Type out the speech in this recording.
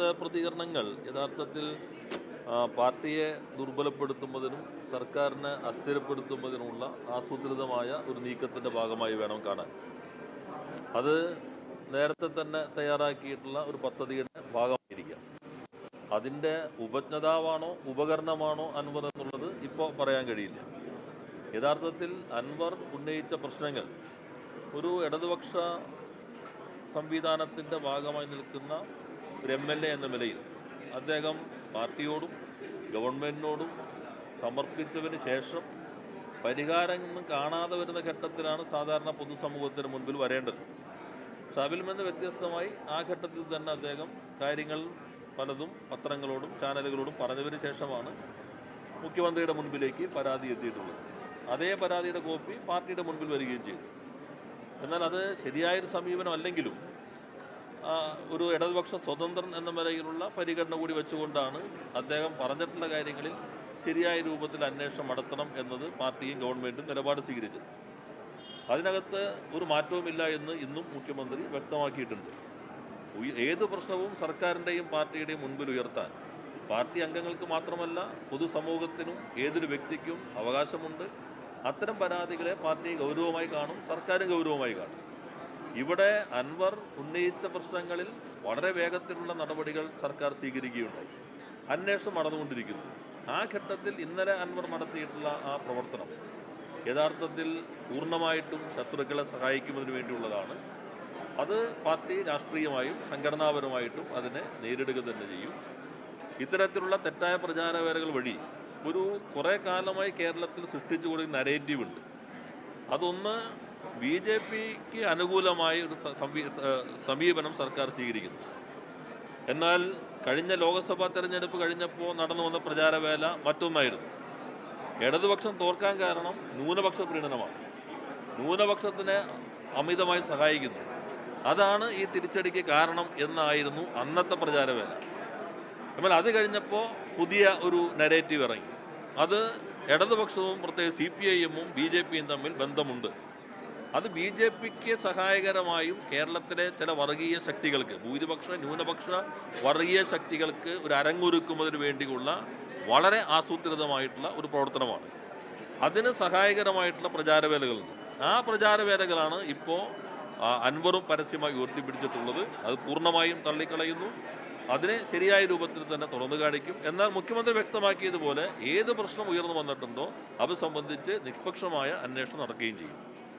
പ്രതികരണങ്ങൾ യഥാർത്ഥത്തിൽ പാർട്ടിയെ ദുർബലപ്പെടുത്തുന്നതിനും സർക്കാരിനെ അസ്ഥിരപ്പെടുത്തുന്നതിനുമുള്ള ആസൂത്രിതമായ ഒരു നീക്കത്തിന്റെ ഭാഗമായി വേണം കാണാൻ. അത് നേരത്തെ തന്നെ തയ്യാറാക്കിയിട്ടുള്ള ഒരു പദ്ധതിയുടെ ഭാഗമായിരിക്കാം. അതിന്റെ ഉപജ്ഞതാവാണോ ഉപകരണമാണോ അൻവർ എന്നുള്ളത് ഇപ്പോൾ പറയാൻ കഴിയില്ല. യഥാർത്ഥത്തിൽ അൻവർ ഉന്നയിച്ച പ്രശ്നങ്ങൾ ഒരു ഇടതുപക്ഷ സംവിധാനത്തിന്റെ ഭാഗമായി നിൽക്കുന്ന ഒരു എം എൽ എ എന്ന നിലയിൽ അദ്ദേഹം പാർട്ടിയോടും ഗവൺമെന്റിനോടും സമർപ്പിച്ചതിന് ശേഷം പരിഹാരം കാണാതെ വരുന്ന ഘട്ടത്തിലാണ് സാധാരണ പൊതുസമൂഹത്തിന് മുൻപിൽ വരേണ്ടത്. പക്ഷെ അതിൽ നിന്ന് വ്യത്യസ്തമായി ആ ഘട്ടത്തിൽ തന്നെ അദ്ദേഹം കാര്യങ്ങൾ പലതും പത്രങ്ങളോടും ചാനലുകളോടും പറഞ്ഞതിന് ശേഷമാണ് മുഖ്യമന്ത്രിയുടെ മുൻപിലേക്ക് പരാതി എത്തിയിട്ടുള്ളത്. അതേ പരാതിയുടെ കോപ്പി പാർട്ടിയുടെ മുൻപിൽ വരികയും ചെയ്തു. എന്നാൽ അത് ശരിയായൊരു സമീപനം അല്ലെങ്കിലും ഒരു ഇടതുപക്ഷ സ്വതന്ത്രൻ എന്ന നിലയിലുള്ള പരിഗണന കൂടി വെച്ചുകൊണ്ടാണ് അദ്ദേഹം പറഞ്ഞിട്ടുള്ള കാര്യങ്ങളിൽ ശരിയായ രൂപത്തിൽ അന്വേഷണം നടത്തണം എന്നത് പാർട്ടിയും ഗവൺമെന്റും നിലപാട് സ്വീകരിച്ചത് അതിനകത്ത് ഒരു മാറ്റവുമില്ല എന്ന് ഇന്നും മുഖ്യമന്ത്രി വ്യക്തമാക്കിയിട്ടുണ്ട്. ഏത് പ്രശ്നവും സർക്കാരിന്റെയും പാർട്ടിയുടെയും മുൻപിൽ ഉയർത്താൻ. പാർട്ടി അംഗങ്ങൾക്ക് മാത്രമല്ല പൊതുസമൂഹത്തിനും ഏതൊരു വ്യക്തിക്കും അവകാശമുണ്ട്. അത്തരം പരാതികളെ പാർട്ടി ഗൗരവമായി കാണും സർക്കാരും ഗൗരവമായി കാണും. ഇവിടെ അൻവർ ഉന്നയിച്ച പ്രശ്നങ്ങളിൽ വളരെ വേഗത്തിലുള്ള നടപടികൾ സർക്കാർ സ്വീകരിക്കുകയുണ്ടായി. അന്വേഷണം നടന്നുകൊണ്ടിരിക്കുന്നു. ആ ഘട്ടത്തിൽ ഇന്നലെ അൻവർ നടത്തിയിട്ടുള്ള ആ പ്രവർത്തനം യഥാർത്ഥത്തിൽ പൂർണമായിട്ടും ശത്രുക്കളെ സഹായിക്കുന്നതിന് വേണ്ടിയുള്ളതാണ്. അത് പാർട്ടി രാഷ്ട്രീയമായും സംഘടനാപരമായിട്ടും അതിനെ നേരിടുക തന്നെ ചെയ്യും. ഇത്തരത്തിലുള്ള തെറ്റായ പ്രചാരവേലകൾ വഴി ഒരു കുറേ കാലമായി കേരളത്തിൽ സൃഷ്ടിച്ചു കൊടുക്കുന്ന നരേറ്റീവ് ഉണ്ട്. അതൊന്ന് ബി ജെ പിക്ക് അനുകൂലമായി ഒരു സമീപനം സർക്കാർ സ്വീകരിക്കുന്നു. എന്നാൽ കഴിഞ്ഞ ലോക്സഭാ തെരഞ്ഞെടുപ്പ് കഴിഞ്ഞപ്പോൾ നടന്നു വന്ന പ്രചാരവേല മറ്റൊന്നായിരുന്നു. ഇടതുപക്ഷം തോൽക്കാൻ കാരണം ന്യൂനപക്ഷ പ്രീണനമാണ്. ന്യൂനപക്ഷത്തിനെ അമിതമായി സഹായിക്കുന്നു. അതാണ് ഈ തിരിച്ചടിക്ക് കാരണം എന്നായിരുന്നു അന്നത്തെ പ്രചാരവേല. എന്നാൽ അത് കഴിഞ്ഞപ്പോൾ പുതിയ ഒരു നരേറ്റീവ് ഇറങ്ങി. അത് ഇടതുപക്ഷവും പ്രത്യേകിച്ച് സി പി ഐ എമ്മും ബി ജെ പിയും തമ്മിൽ ബന്ധമുണ്ട്. അത് ബി ജെ പിക്ക് സഹായകരമായും കേരളത്തിലെ ചില വർഗീയ ശക്തികൾക്ക് ഭൂരിപക്ഷ ന്യൂനപക്ഷ വർഗീയ ശക്തികൾക്ക് ഒരു അരങ്ങൊരുക്കുന്നതിന് വേണ്ടിയുള്ള വളരെ ആസൂത്രിതമായിട്ടുള്ള ഒരു പ്രവർത്തനമാണ്. അതിന് സഹായകരമായിട്ടുള്ള പ്രചാരവേലകളുണ്ട്. ആ പ്രചാരവേലകളാണ് ഇപ്പോൾ അൻവറും പരസ്യമായി ഉയർത്തിപ്പിടിച്ചിട്ടുള്ളത്. അത് പൂർണമായും തള്ളിക്കളയുന്നു. അതിനെ ശരിയായ രൂപത്തിൽ തന്നെ തുറന്നു കാണിക്കും. എന്നാൽ മുഖ്യമന്ത്രി വ്യക്തമാക്കിയതുപോലെ ഏത് പ്രശ്നം ഉയർന്നു വന്നിട്ടുണ്ടോ അത് സംബന്ധിച്ച് നിഷ്പക്ഷമായ അന്വേഷണം നടക്കുകയും ചെയ്യും.